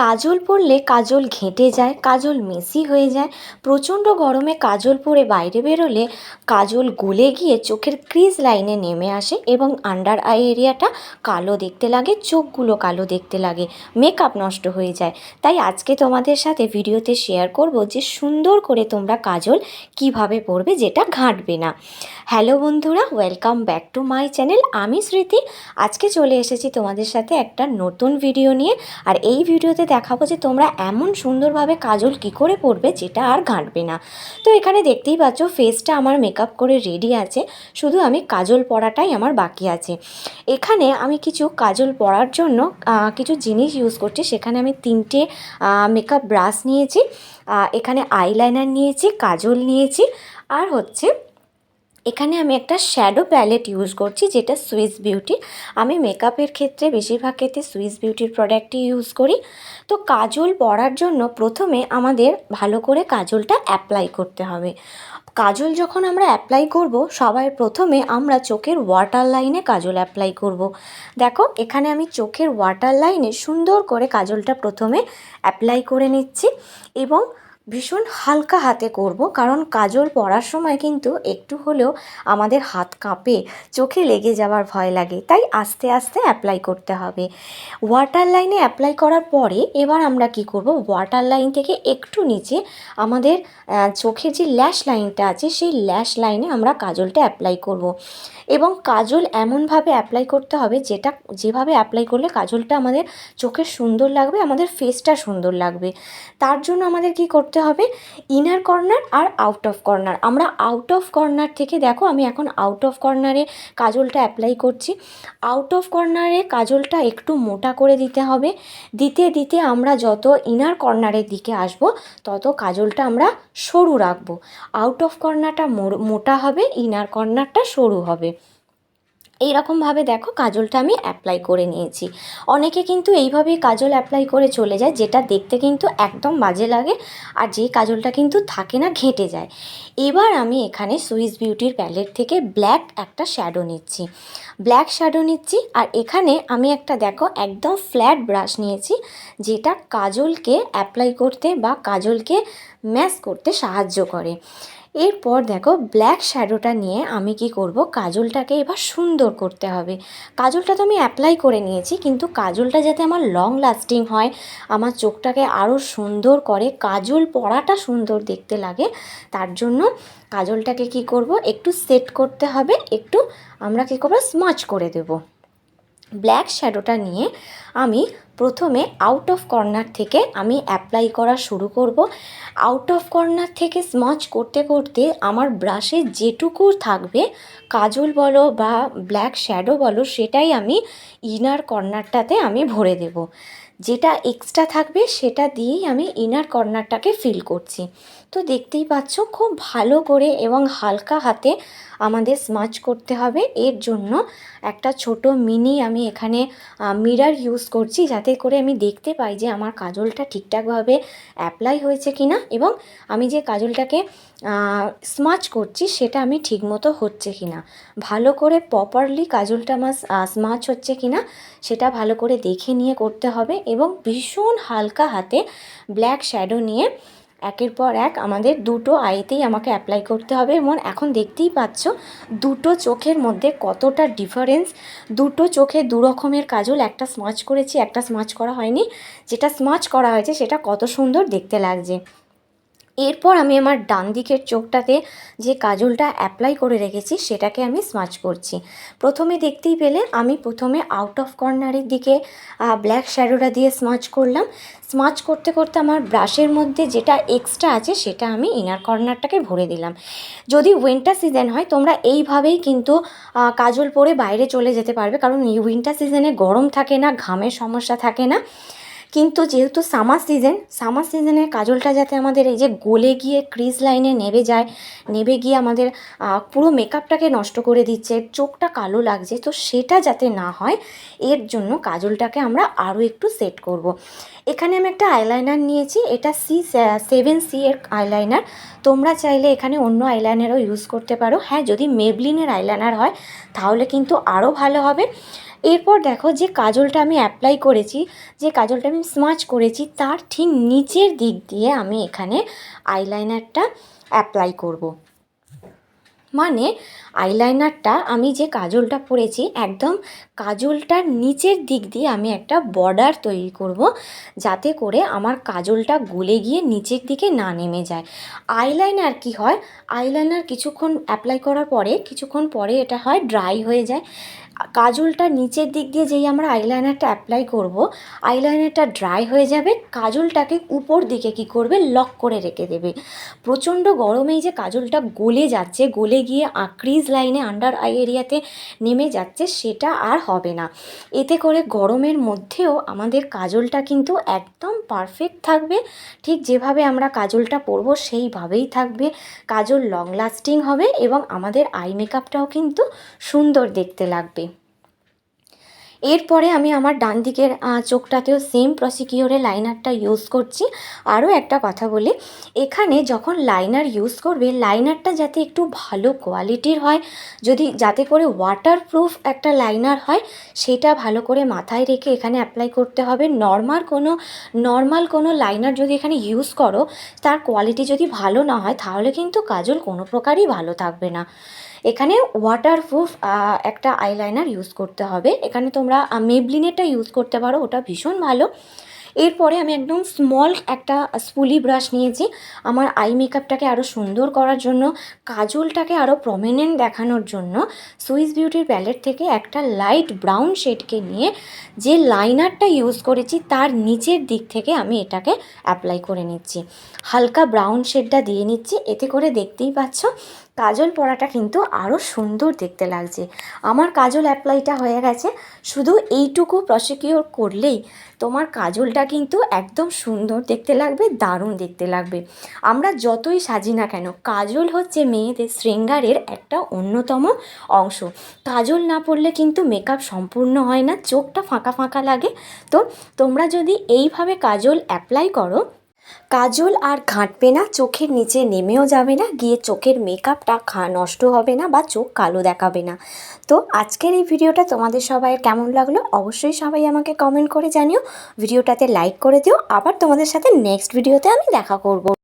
কাজল পরলে কাজল ঘেঁটে যায়, কাজল মেসি হয়ে যায়। প্রচণ্ড গরমে কাজল পরে বাইরে বেরোলে কাজল গলে গিয়ে চোখের ক্রিজ লাইনে নেমে আসে এবং আন্ডার আই এরিয়াটা কালো দেখতে লাগে, চোখগুলো কালো দেখতে লাগে মেকআপ নষ্ট হয়ে যায়। তাই আজকে তোমাদের সাথে ভিডিওতে শেয়ার করব যে সুন্দর করে তোমরা কাজল কীভাবে পরবে যেটা ঘাঁটবে না। হ্যালো বন্ধুরা welcome back to my channel আমি স্মৃতি। আজকে চলে এসেছি তোমাদের সাথে একটা নতুন ভিডিও নিয়ে। আর এই ভিডিওতে দেখাবো যে তোমরা এমন সুন্দরভাবে কাজল কি করে পরবে যেটা আর ঘাঁটবে না। তো এখানে দেখতেই পাচ্ছ ফেসটা আমার মেকআপ করে রেডি আছে, শুধু আমি কাজল পরাটাই আমার বাকি আছে। এখানে আমি কিছু কাজল পরার জন্য কিছু জিনিস ইউজ করছি, সেখানে আমি তিনটে মেকআপ ব্রাশ নিয়েছি এখানে আইলাইনার নিয়েছি, কাজল নিয়েছি, আর হচ্ছে এখানে আমি একটা শ্যাডো প্যালেট ইউজ করছি, যেটা সুইস বিউটি আমি মেকআপের ক্ষেত্রে বেশিরভাগ ক্ষেত্রে সুইস বিউটির প্রোডাক্টই ইউজ করি। তো কাজল পরার জন্য প্রথমে আমাদের ভালো করে কাজলটা অ্যাপ্লাই করতে হবে। কাজল যখন আমরা অ্যাপ্লাই করব সবাই প্রথমে আমরা চোখের ওয়াটার লাইনে কাজল অ্যাপ্লাই করব। দেখো, এখানে আমি চোখের ওয়াটার লাইনে সুন্দর করে কাজলটা প্রথমে অ্যাপ্লাই করে নিচ্ছি এবং ভীষণ হালকা হাতে করব, কারণ কাজল পরার সময় কিন্তু একটু হলেও আমাদের হাত কাঁপে, চোখে লেগে যাওয়ার ভয় লাগে, তাই আস্তে আস্তে অ্যাপ্লাই করতে হবে। ওয়াটার লাইনে অ্যাপ্লাই করার পরে এবার আমরা কি করব ওয়াটার লাইন থেকে একটু নিচে আমাদের চোখের যে ল্যাশ লাইনটা আছে, সেই ল্যাশ লাইনে আমরা কাজলটা অ্যাপ্লাই করব। এবং কাজল এমনভাবে অ্যাপ্লাই করতে হবে, যেটা, যেভাবে অ্যাপ্লাই করলে কাজলটা আমাদের চোখের সুন্দর লাগবে, আমাদের ফেসটা সুন্দর লাগবে। তার জন্য আমাদের কি করতে হবে ইনার কর্নার আর আউট অফ কর্নার আমরা আউট অফ কর্নার থেকে, দেখো আমি এখন আউট অফ কর্নারে কাজলটা অ্যাপ্লাই করছি। আউট অফ কর্নারে কাজলটা একটু মোটা করে দিতে হবে। দিতে দিতে আমরা যত ইনার কর্নারের দিকে আসব, তত কাজলটা আমরা সরু রাখব। আউট অফ কর্নারটা মোটা হবে ইনার কর্নারটা সরু হবে। এইরকমভাবে দেখো কাজলটা আমি অ্যাপ্লাই করে নিয়েছি। অনেকে কিন্তু এইভাবেই কাজল অ্যাপ্লাই করে চলে যায়, যেটা দেখতে কিন্তু একদম বাজে লাগে আর যে কাজলটা কিন্তু থাকে না, ঘেঁটে যায়। এবার আমি এখানে সুইস বিউটির প্যালেট থেকে ব্ল্যাক একটা শ্যাডো নিচ্ছি। ব্ল্যাক শ্যাডো নিচ্ছি আর এখানে আমি একটা দেখো একদম ফ্ল্যাট ব্রাশ নিয়েছি, যেটা কাজলকে অ্যাপ্লাই করতে বা কাজলকে ম্যাশ করতে সাহায্য করে। এরপর দেখো ব্ল্যাক শ্যাডোটা নিয়ে আমি কি করব? কাজলটাকে এবার সুন্দর করতে হবে। কাজলটা তো আমি অ্যাপ্লাই করে নিয়েছি, কিন্তু কাজলটা যাতে আমার লং লাস্টিং হয়, আমার চোখটাকে আরও সুন্দর করে, কাজল পরাটা সুন্দর দেখতে লাগে, তার জন্য কাজলটাকে কি করব? একটু সেট করতে হবে, একটু আমরা কী করব? স্মাচ করে দেবো। ব্ল্যাক শ্যাডোটা নিয়ে আমি প্রথমে আউট অফ কর্নার থেকে আমি অ্যাপ্লাই করা শুরু করব। আউট অফ কর্নার থেকে স্মাচ করতে করতে আমার ব্রাশে যেটুকু থাকবে, কাজল বলো বা ব্ল্যাক শ্যাডো বলো, সেটাই আমি ইনার কর্নারটাতে আমি ভরে দেব। যেটা এক্সট্রা থাকবে, সেটা দিয়েই আমি ইনার কর্নারটাকে ফিল করছি। তো দেখতেই পাচ্ছ, খুব ভালো করে এবং হালকা হাতে আমাদের স্মাচ করতে হবে। এর জন্য একটা ছোট মিনি আমি এখানে মিরার ইউজ করছি যাতে করে আমি দেখতে পাই যে আমার কাজলটা ঠিকঠাকভাবে অ্যাপ্লাই হয়েছে কি না এবং আমি যে কাজলটাকে স্মাচ করছি সেটা আমি ঠিকমতো হচ্ছে কি না ভালো করে প্রপারলি কাজলটা আমার স্মাচ হচ্ছে কি না সেটা ভালো করে দেখে নিয়ে করতে হবে এবং ভীষণ হালকা হাতে ব্ল্যাক শ্যাডো নিয়ে একের পর এক আমাদের দুটো আইতেই আমাকে অ্যাপ্লাই করতে হবে এবং এখন দেখতেই পাচ্ছ দুটো চোখের মধ্যে কতটা ডিফারেন্স দুটো চোখে দু রকমের কাজল, একটা স্মাচ করেছি, একটা স্মাচ করা হয়নি। যেটা স্মাচ করা হয়েছে সেটা কত সুন্দর দেখতে লাগছে। এরপর আমি আমার ডান দিকের চোখটাতে যে কাজলটা অ্যাপ্লাই করে রেখেছি, সেটাকে আমি স্মাচ করছি। প্রথমে দেখতেই পেলে আমি প্রথমে আউট অফ কর্নারের দিকে ব্ল্যাক শ্যাডোটা দিয়ে স্মাচ করলাম। স্মাচ করতে করতে আমার ব্রাশের মধ্যে যেটা এক্সট্রা আছে, সেটা আমি ইনার কর্নারটাকে ভরে দিলাম। যদি উইন্টার সিজন হয়, তোমরা এইভাবেই কিন্তু কাজল পরে বাইরে চলে যেতে পারবে, কারণ উইন্টার সিজনে গরম থাকে না, ঘামের সমস্যা থাকে না। কিন্তু যেহেতু সামার সিজন সামার সিজনে কাজলটা যাতে আমাদের এই যে গলে গিয়ে ক্রিজ লাইনে নেবে যায়, নেবে গিয়ে আমাদের পুরো মেকআপটাকে নষ্ট করে দিচ্ছে, চোখটা কালো লাগছে, তো সেটা যাতে না হয়, এর জন্য কাজলটাকে আমরা আরও একটু সেট করব। এখানে আমি একটা আইলাইনার নিয়েছি, এটা সি সেভেন সি এর আইলাইনার তোমরা চাইলে এখানে অন্য আইলাইনারও ইউজ করতে পারো হ্যাঁ যদি মেবলিনের আইলাইনার হয়, তাহলে কিন্তু আরও ভালো হবে এরপর দেখো যে কাজলটা আমি অ্যাপ্লাই করেছি, যে কাজলটা আমি স্মাচ করেছি, তার ঠিক নিচের দিক দিয়ে আমি এখানে আইলাইনারটা অ্যাপ্লাই করব। মানে আইলাইনারটা আমি যে কাজলটা পরেছি, একদম কাজলটার নিচের দিক দিয়ে আমি একটা বর্ডার তৈরি করব, যাতে করে আমার কাজলটা গলে গিয়ে নিচের দিকে না নেমে যায়। আইলাইনার কি হয়? আইলাইনার কিছুক্ষণ অ্যাপ্লাই করার পরে, কিছুক্ষণ পরে এটা হয় ড্রাই হয়ে যায়। কাজলটা নিচের দিক দিয়ে যেই আমরা আইলাইনারটা অ্যাপ্লাই করব আইলাইনারটা ড্রাই হয়ে যাবে, কাজলটাকে উপর দিকে কি করবে? লক করে রেখে দেবে। প্রচণ্ড গরমেই যে কাজলটা গলে যাচ্ছে, গলে গিয়ে ক্রিজ লাইনে আন্ডার আই এরিয়াতে নেমে যাচ্ছে, সেটা আর হবে না। এতে করে গরমের মধ্যেও আমাদের কাজলটা কিন্তু একদম পারফেক্ট থাকবে। ঠিক যেভাবে আমরা কাজলটা পরবো, সেইভাবেই থাকবে। কাজল লং লাস্টিং হবে এবং আমাদের আই মেকআপটাও কিন্তু সুন্দর দেখতে লাগবে। এরপরে আমি আমার ডান দিকের চোখটাতেও সেম প্রসিকিওরে লাইনারটা ইউজ করছি। আরও একটা কথা বলি, এখানে যখন লাইনার ইউজ করবে লাইনারটা যাতে একটু ভালো কোয়ালিটির হয়, যদি যাতে করে ওয়াটারপ্রুফ একটা লাইনার হয়, সেটা ভালো করে মাথায় রেখে এখানে অ্যাপ্লাই করতে হবে। নর্মাল কোনো নর্মাল কোনো লাইনার যদি এখানে ইউজ করো, তার কোয়ালিটি যদি ভালো না হয়, তাহলে কিন্তু কাজল কোনো প্রকারই ভালো থাকবে না। এখানে ওয়াটারপ্রুফ একটা আইলাইনার ইউজ করতে হবে। এখানে তোমরা মেবলিনেরটা ইউজ করতে পারো, ওটা ভীষণ ভালো। এরপরে আমি একদম স্মল একটা স্পুলি ব্রাশ নিয়েছি। আমার আই মেকআপটাকে আরও সুন্দর করার জন্য, কাজলটাকে আরও প্রমিনেন্ট দেখানোর জন্য সুইস বিউটির প্যালেট থেকে একটা লাইট ব্রাউন শেডকে নিয়ে যে লাইনারটা ইউজ করেছি, তার নিচের দিক থেকে আমি এটাকে অ্যাপ্লাই করে নিচ্ছি। হালকা ব্রাউন শেডটা দিয়ে নিচ্ছি, এতে করে দেখতেই পাচ্ছ কাজল পরাটা কিন্তু আরও সুন্দর দেখতে লাগছে। আমার কাজল অ্যাপ্লাইটা হয়ে গেছে, শুধু এইটুকু প্রসিকিওর করলেই তোমার কাজলটা কিন্তু একদম সুন্দর দেখতে লাগবে, দারুণ দেখতে লাগবে। আমরা যতই সাজি না কেন, কাজল হচ্ছে মেয়েদের শৃঙ্গারের একটা অন্যতম অংশ। কাজল না পড়লে কিন্তু মেকআপ সম্পূর্ণ হয় না, চোখটা ফাঁকা ফাঁকা লাগে। তো তোমরা যদি এইভাবে কাজল অ্যাপ্লাই করো কাজল আর ঘাঁটবে না, চোখের নিচে নেমেও যাবে না, গিয়ে চোখের মেকআপটা খা, নষ্ট হবে না বা চোখ কালো দেখাবে না। তো আজকের এই ভিডিওটা তোমাদের সবাই কেমন লাগল অবশ্যই সবাই আমাকে কমেন্ট করে জানিও, ভিডিওটাতে লাইক করে দিও, আবার তোমাদের সাথে নেক্সট ভিডিওতে আমি দেখা করব।